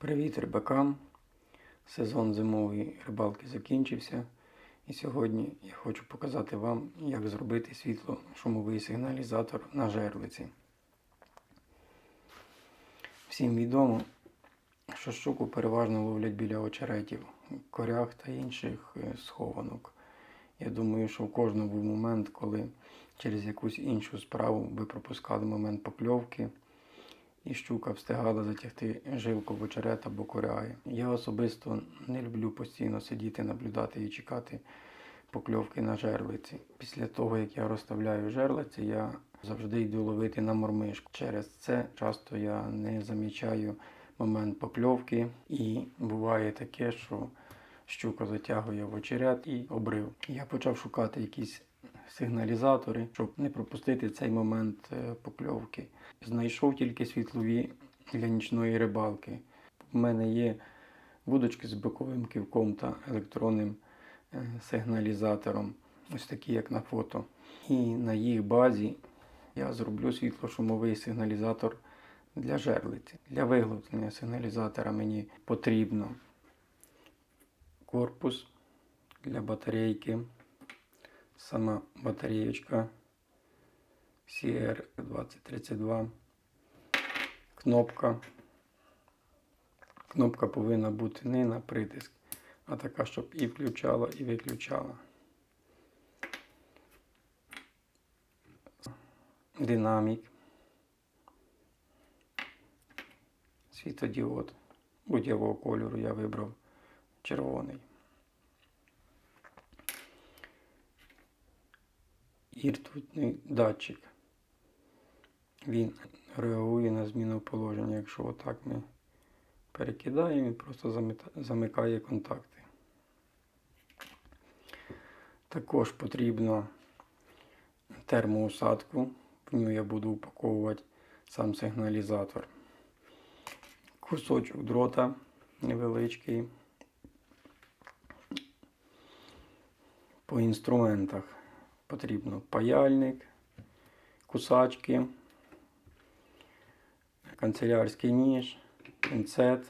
Привіт рибакам! Сезон зимової рибалки закінчився. І сьогодні я хочу показати вам, як зробити світло-шумовий сигналізатор на жерлиці. Всім відомо, що щуку переважно ловлять біля очеретів, корях та інших е, схованок. Я думаю, що в кожному був момент, коли через якусь іншу справу ви пропускали момент покльовки і щука встигала затягти жилку в очерет або коряги. Я особисто не люблю постійно сидіти, наблюдати і чекати покльовки на жерлиці. Після того, як я розставляю жерлиці, я завжди йду ловити на мормишку. Через це часто я не замічаю момент покльовки, і буває таке, що щука затягує в очерет і обрив. Я почав шукати якісь сигналізатори, щоб не пропустити цей момент е, покльовки. Знайшов тільки світлові для нічної рибалки. У мене є вудочки з боковим ківком та електронним е, сигналізатором, ось такі, як на фото. І на їх базі я зроблю світлошумовий сигналізатор для жерлиці. Для виглублення сигналізатора мені потрібно корпус для батарейки, сама батареєчка CR2032, кнопка. Кнопка повинна бути не на притиск, а така, щоб і включала, і виключала. Динамік. Світодіод. Будь-якого кольору я вибрав червоний. І ртутний датчик. Він реагує на зміну положення. Якщо отак ми перекидаємо, він просто замикає контакти. Також потрібно термоусадку. В нього я буду упаковувати сам сигналізатор. Кусочок дрота невеличкий. По інструментах потрібно паяльник, кусачки, канцелярський ніж, пінцет,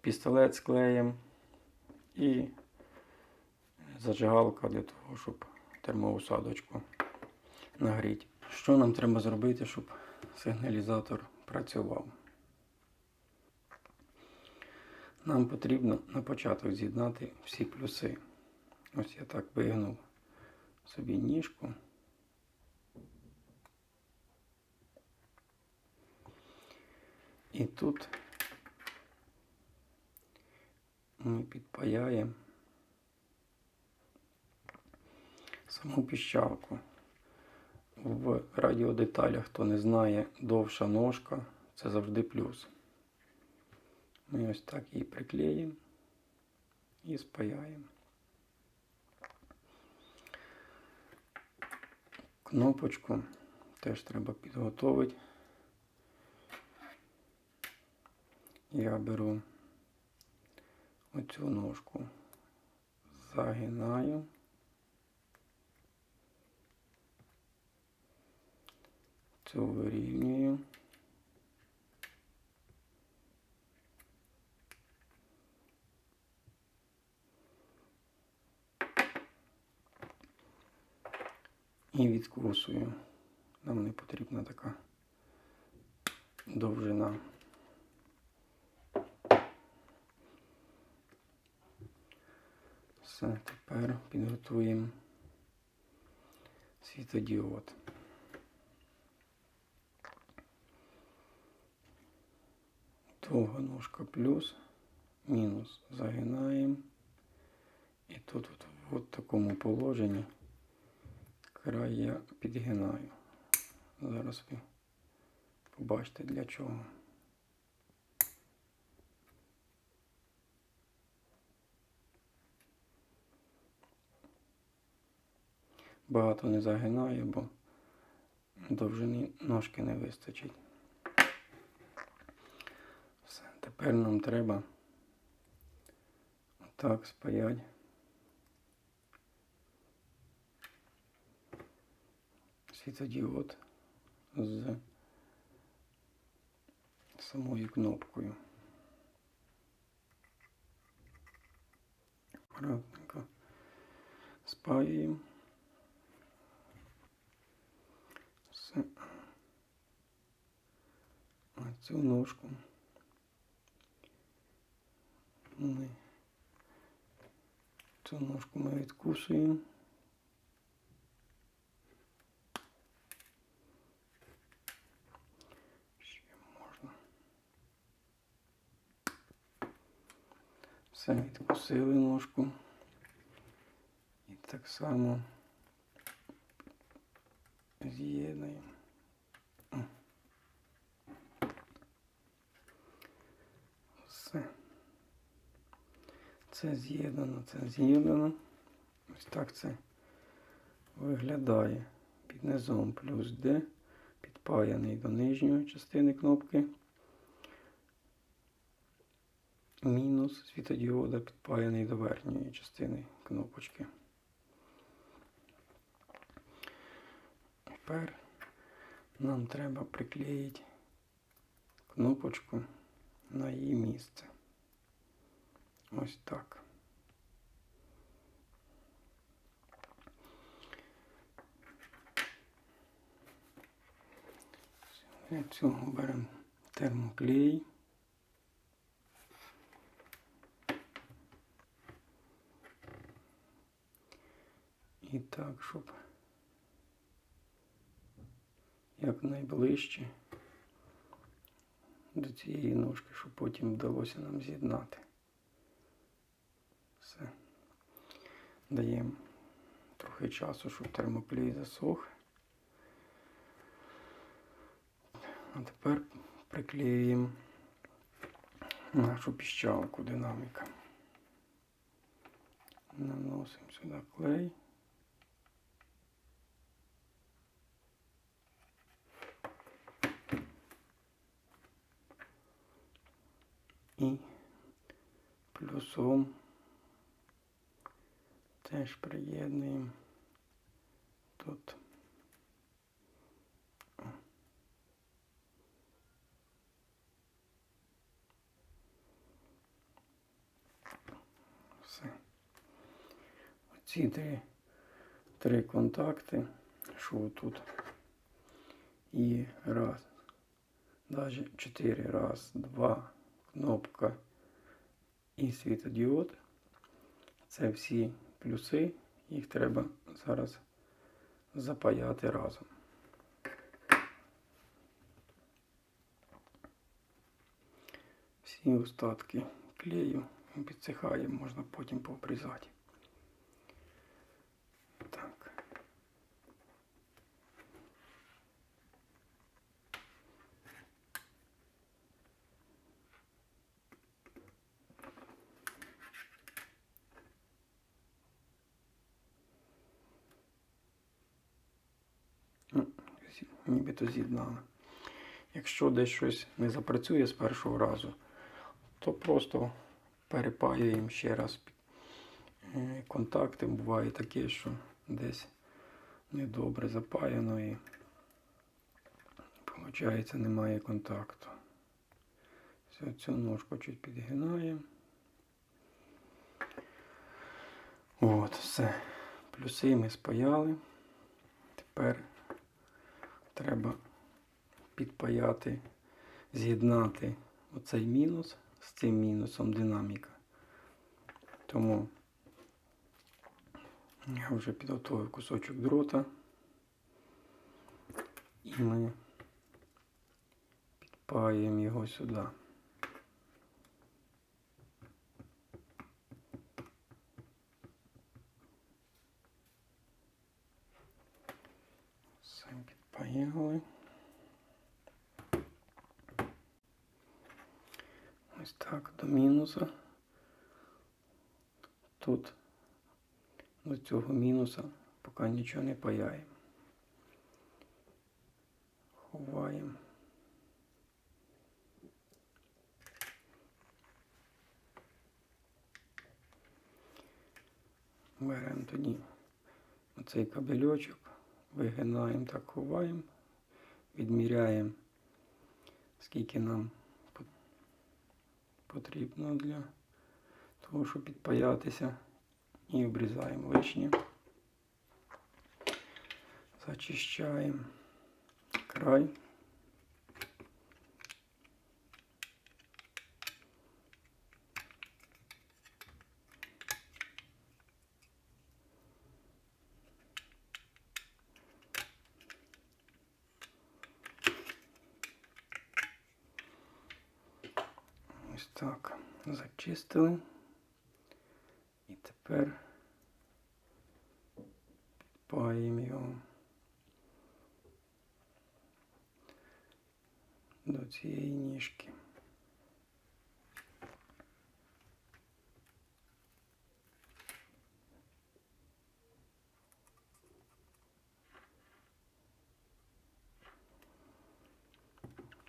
пістолет з клеєм і зажигалка для того, щоб термоусадочку нагріти. Що нам треба зробити, щоб сигналізатор працював? Нам потрібно на початок з'єднати всі плюси. Ось я так вигнув собі ніжку. І тут ми підпаяємо саму піщалку. В радіодеталях, хто не знає, довша ножка це завжди плюс. Ми ось так її приклеїмо і спаяємо. Кнопочку теж треба підготовити. Я беру оцю ножку, загинаю. Цю вирівнюю. І відкусую. Нам не потрібна така довжина. Все, тепер підготуємо світодіод. Довга ножка плюс, мінус загинаємо. І тут от, в такому положенні край я підгинаю. Зараз ви побачите для чого. Багато не загинаю, бо довжини ножки не вистачить. Все, тепер нам треба отак спаяти. Світодіод з самою кнопкою. Аккуратненько спаюємо. Все. Цю ножку ми цю ножку ми відкусуємо. Все відкусили ножку. І так само з'єднуємо. Все. Це з'єднано, це з'єднано. Ось так це виглядає. Під низом плюс D, підпаяний до нижньої частини кнопки. Мінус світодіода підпаяний до верхньої частини кнопочки. Тепер нам треба приклеїти кнопочку на її місце. Ось так. Для цього беремо термоклей. І так, щоб якнайближче до цієї ножки, щоб потім вдалося нам з'єднати. Все. Даємо трохи часу, щоб термоклей засох. А тепер приклеюємо нашу піщалку динаміка. Наносимо сюди клей. І плюсом теж приєднуємо тут. Все. Оці три, три контакти, що тут. І раз, навіть чотири, раз, два, кнопка і світодіод. Це всі плюси, їх треба зараз запаяти разом. Всі остатки клею підсихає, можна потім пообрізати. Так. Ну, зі- Нібито з'єднали. Якщо десь щось не запрацює з першого разу, то просто перепаюємо ще раз е, контакти. Буває таке, що десь недобре запаяно і виходить немає контакту. Все, цю ножку чуть підгинаємо. От, все. Плюси ми спаяли. Тепер треба підпаяти, з'єднати оцей мінус з цим мінусом динаміка. Тому я вже підготовив кусочок дрота. І ми підпаємо його сюди. Все підпаяли. Ось так до мінуса. Тут до цього мінуса поки нічого не паяємо. Ховаємо. Беремо тоді оцей кабельочок, вигинаємо, так ховаємо, відміряємо, скільки нам потрібно для того, щоб підпаятися. І обрізаємо лишнє. Зачищаємо край. Ось так. Зачистили. І тепер підпаємо його до цієї ніжки.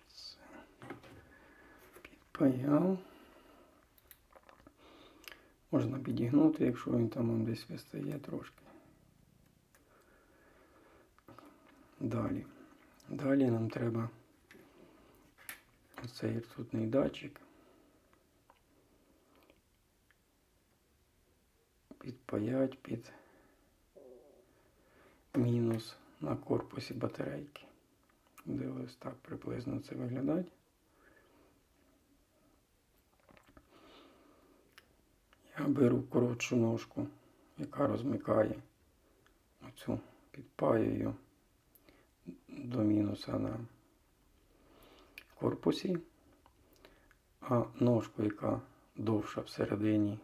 Все. Підпаяв. Можна підігнути, якщо він там он десь вистає трошки. Далі. Далі нам треба оцей ртутний датчик підпаять під мінус на корпусі батарейки. Де ось так приблизно це виглядає. Беру коротшу ножку, яка розмикає оцю, підпаюю до мінуса на корпусі, а ножку, яка довша всередині,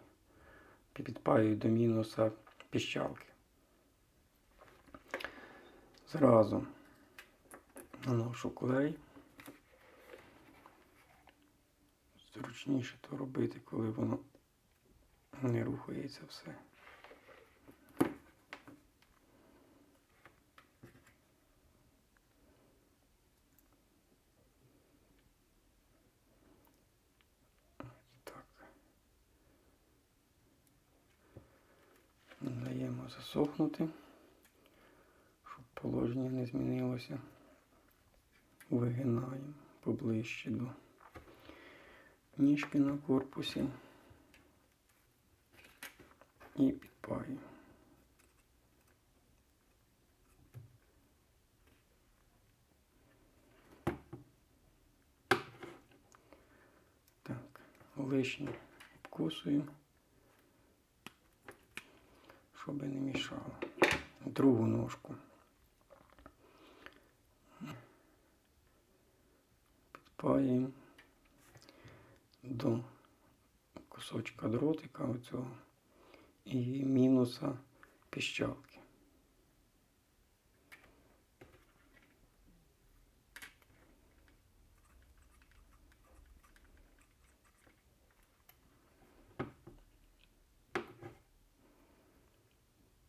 підпаюю до мінуса піщалки. Зразу наношу клей. Зручніше то робити, коли воно не рухається все. Так. Даємо засохнути, щоб положення не змінилося. Вигинаємо поближче до ніжки на корпусі і підпаю. Так, лишнє обкусую, щоб не мішало. Другу ножку. Підпаємо до кусочка дротика оцього і мінуса піщалки.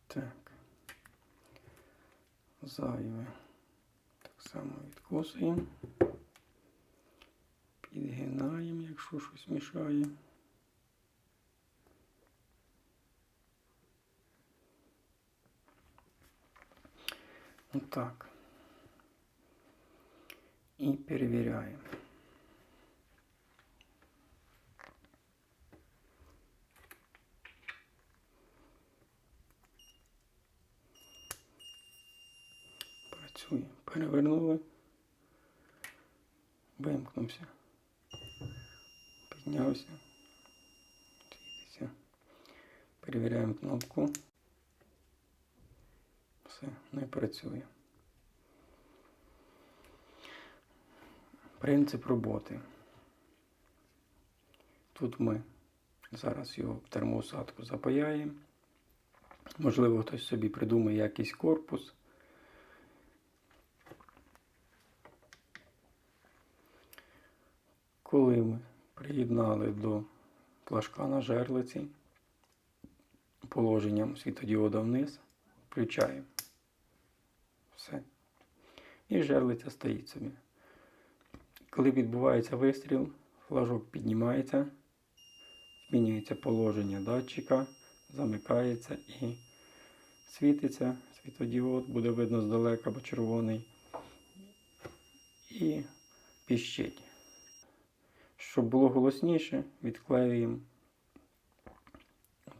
Так. Зайве. Так само відкосуємо. Підгинаємо, якщо щось мішає. Отак. І перевіряємо. Працює. Перевернули. Вимкнувся. Піднявся. Світиться. Перевіряємо кнопку. Все, не працює. Принцип роботи. Тут ми зараз його в термоусадку запаяємо. Можливо, хтось собі придумає якийсь корпус. Коли ми приєднали до флажка на жерлиці положенням світодіода вниз, включаємо. Все. І жерлиця стоїть собі. Коли відбувається вистріл, флажок піднімається, змінюється положення датчика, замикається і світиться. Світодіод буде видно здалека, бо червоний. І піщить. щоб було голосніше, відклеюємо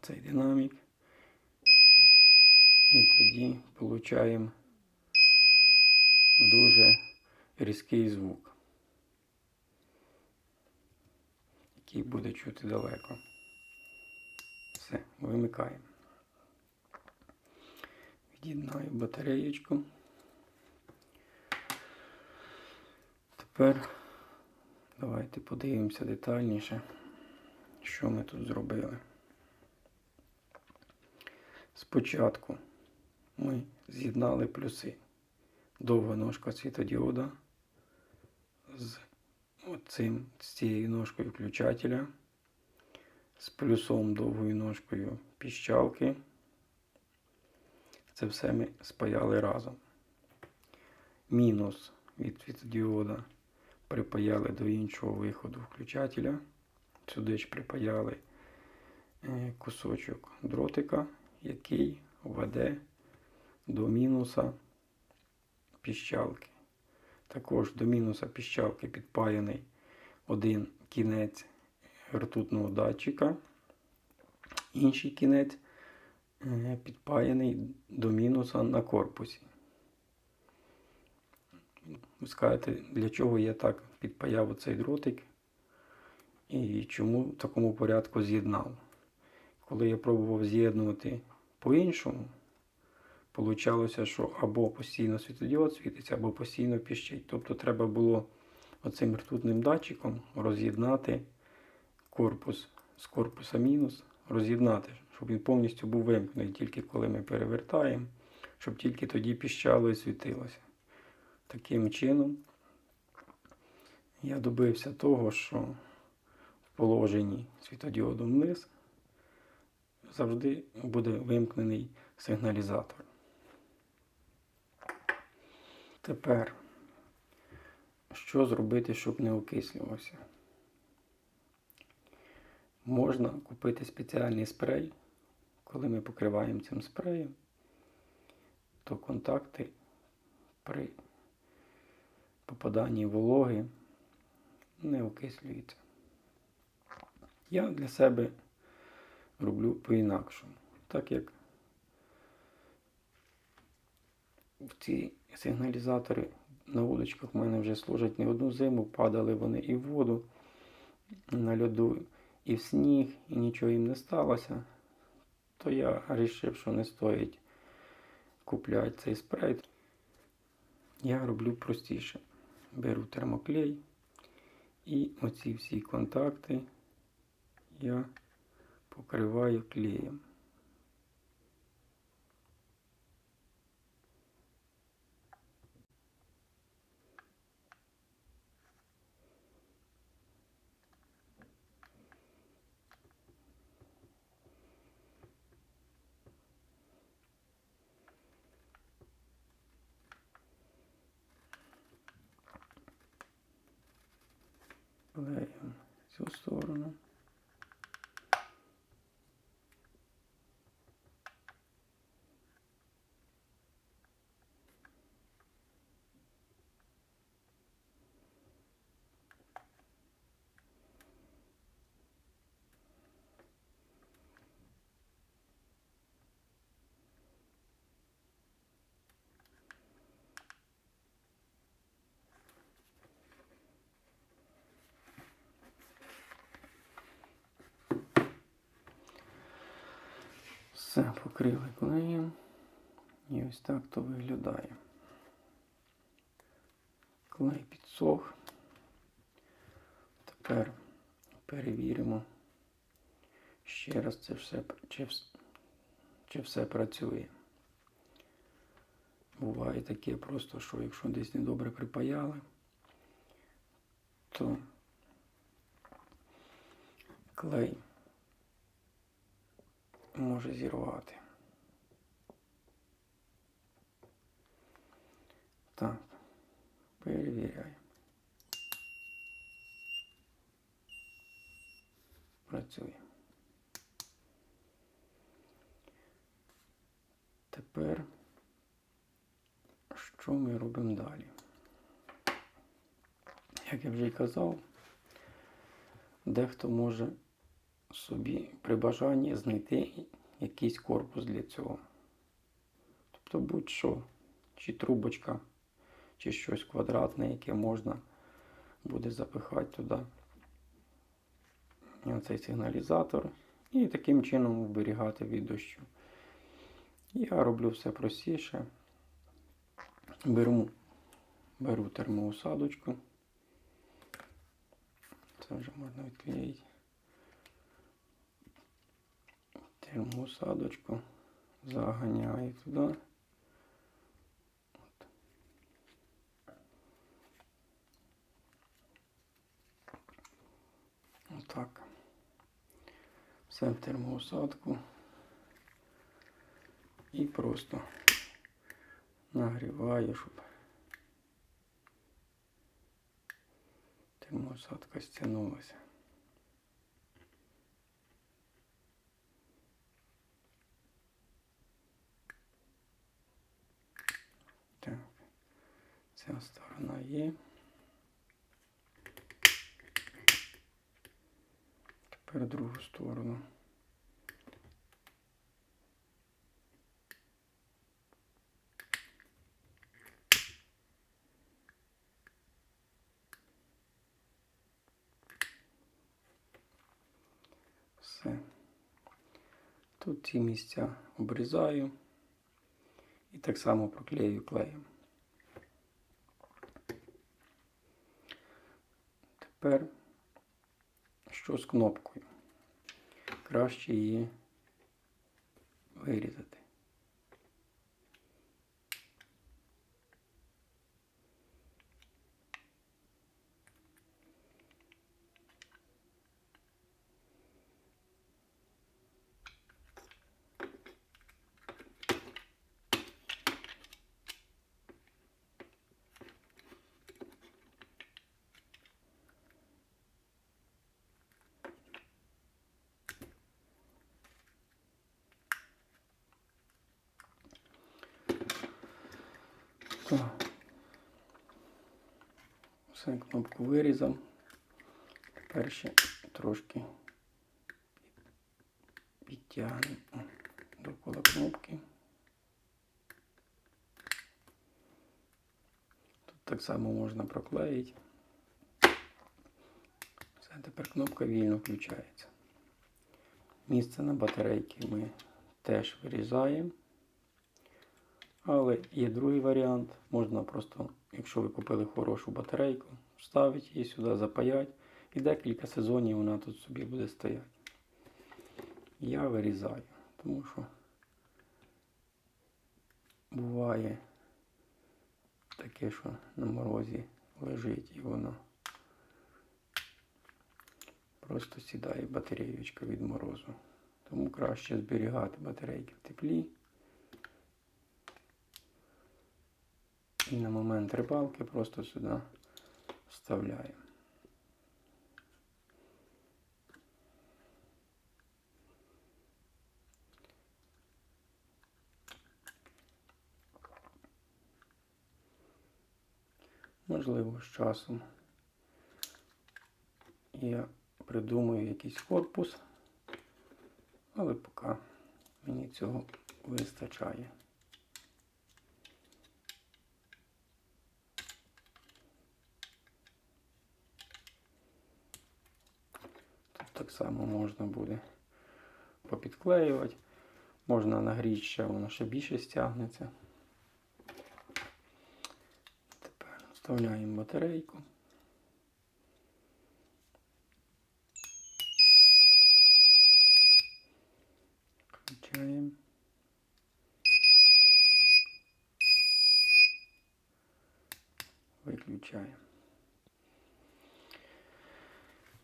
цей динамік. І тоді отримуємо дуже різкий звук, який буде чути далеко. Все, вимикаємо. Від'єднаю батареєчку. Тепер давайте подивимося детальніше, що ми тут зробили. Спочатку ми з'єднали плюси. Довга ножка світодіода з оцим, з цією ножкою включателя, з плюсом довгою ножкою піщалки. Це все ми спаяли разом. Мінус від світодіода припаяли до іншого виходу включателя. Сюди ж припаяли е, кусочок дротика, який веде до мінуса піщалки. Також до мінуса піщалки підпаяний один кінець ртутного датчика, інший кінець е, підпаяний до мінуса на корпусі. Ви скажете, для чого я так підпаяв оцей дротик і чому в такому порядку з'єднав. Коли я пробував з'єднувати по-іншому, получалося, що або постійно світлодіод світиться, або постійно піщить. Тобто треба було оцим ртутним датчиком роз'єднати корпус з корпуса мінус, роз'єднати, щоб він повністю був вимкнений тільки коли ми перевертаємо, щоб тільки тоді піщало і світилося. Таким чином я добився того, що в положенні світодіоду вниз завжди буде вимкнений сигналізатор. Тепер, що зробити, щоб не окислювався? Можна купити спеціальний спрей. Коли ми покриваємо цим спреєм, то контакти при попаданні вологи не окислюються. Я для себе роблю по-інакшому. Так як в ці сигналізатори на вудочках в мене вже служать не одну зиму, падали вони і в воду, на льоду, і в сніг, і нічого їм не сталося, то я вирішив, що не стоїть купляти цей спрей. Я роблю простіше. Беру термоклей і оці всі контакти я покриваю клеєм. Клеїмо цю сторону. Все, покрили клеєм. І ось так то виглядає. Клей підсох. Тепер перевіримо ще раз це все, чи, чи все працює. Буває таке просто, що якщо десь недобре припаяли, то клей може зірвати. Так, перевіряємо. Працює. Тепер що ми робимо далі? Як я вже й казав, Дехто може собі при бажанні знайти якийсь корпус для цього. Тобто будь-що, чи трубочка, чи щось квадратне, яке можна буде запихати туди. І Оцей сигналізатор. І таким чином вберігати від дощу. Я роблю все простіше. Беру, беру термоусадочку. Це вже можна відклеїти. Термоусадочку заганяю туди. От. Отак. Все в термоусадку. І просто нагріваю, щоб термоусадка стягнулася. Так, ця сторона є. Тепер другу сторону. Все. Тут ці місця обрізаю і так само проклею клеєм. Тепер що з кнопкою? Краще її вирізати. Так. Все, кнопку вирізав. Тепер ще трошки підтягнемо довкола кнопки. Тут так само можна проклеїти. Все, тепер кнопка вільно включається. Місце на батарейки ми теж вирізаємо. Але є другий варіант. Можна просто, якщо ви купили хорошу батарейку, вставити її сюди, запаяти. І декілька сезонів вона тут собі буде стояти. Я вирізаю, тому що буває таке, що на морозі лежить і воно просто сідає батареєчка від морозу. Тому краще зберігати батарейки в теплі. І на момент рибалки просто сюди вставляємо. Можливо, з часом я придумаю якийсь корпус, але поки мені цього вистачає. Так само можна буде попідклеювати. Можна нагріти ще, воно ще більше стягнеться. Тепер вставляємо батарейку. Включаємо. Виключаємо.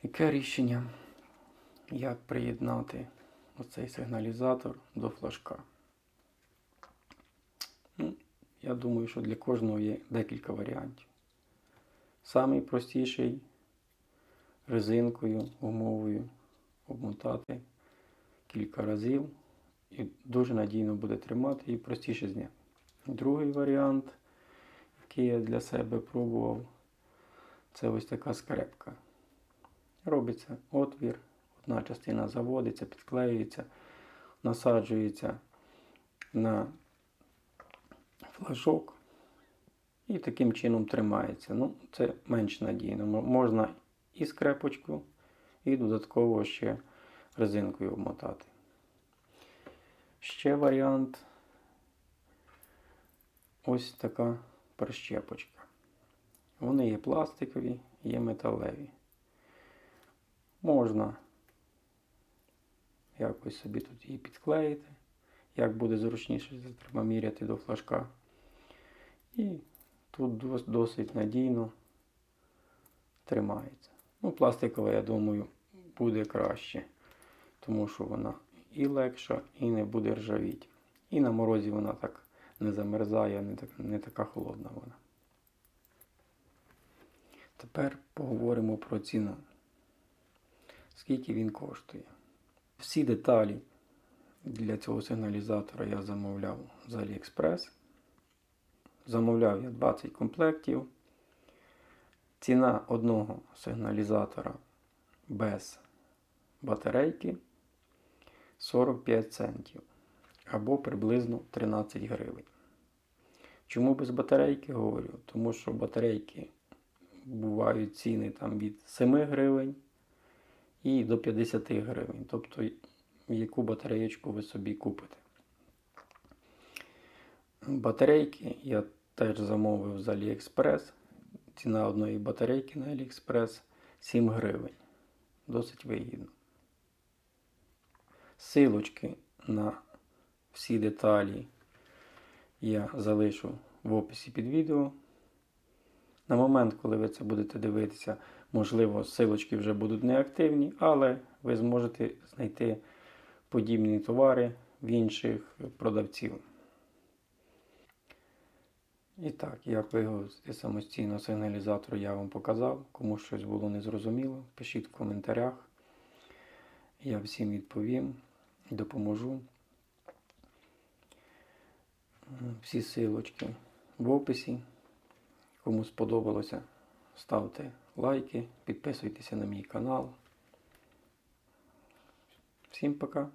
Яке рішення? Як приєднати оцей сигналізатор до флажка? Ну, я думаю, що для кожного є декілька варіантів. Самий простіший резинкою, гумовою обмотати кілька разів і дуже надійно буде тримати і простіше зняти. Другий варіант, який я для себе пробував, це ось така скрепка. робиться отвір, одна частина заводиться, підклеюється, насаджується на флажок і таким чином тримається. Ну, це менш надійно. Можна і скрепочку, і додатково ще резинкою обмотати. Ще варіант ось така прищепочка. Вони є пластикові, є металеві. Можна якось собі тут її підклеїти. Як буде зручніше, це треба міряти до флажка. І тут досить надійно тримається. Ну, пластикова, я думаю, буде краще, тому що вона і легша, і не буде ржавіти. І на морозі вона так не замерзає, не, так, не така холодна вона. Тепер поговоримо про ціну. Скільки він коштує. Всі деталі для цього сигналізатора я замовляв з AliExpress. Замовляв я 20 комплектів. Ціна одного сигналізатора без батарейки 45 центів або приблизно 13 гривень. Чому без батарейки говорю? Тому що батарейки бувають ціни там від 7 гривень і до 50 гривень. Тобто, яку батареєчку ви собі купите. Батарейки я теж замовив з AliExpress. Ціна одної батарейки на AliExpress 7 гривень. Досить вигідно. Силочки на всі деталі я залишу в описі під відео. На момент, коли ви це будете дивитися, можливо, силочки вже будуть неактивні, але ви зможете знайти подібні товари в інших продавців. І так, як виготовити самостійно сигналізатор, я вам показав. Кому щось було незрозуміло, пишіть в коментарях. Я всім відповім, допоможу. Всі силочки в описі. Кому сподобалося, ставте лайки, підписуйтеся на мій канал. Всім пока!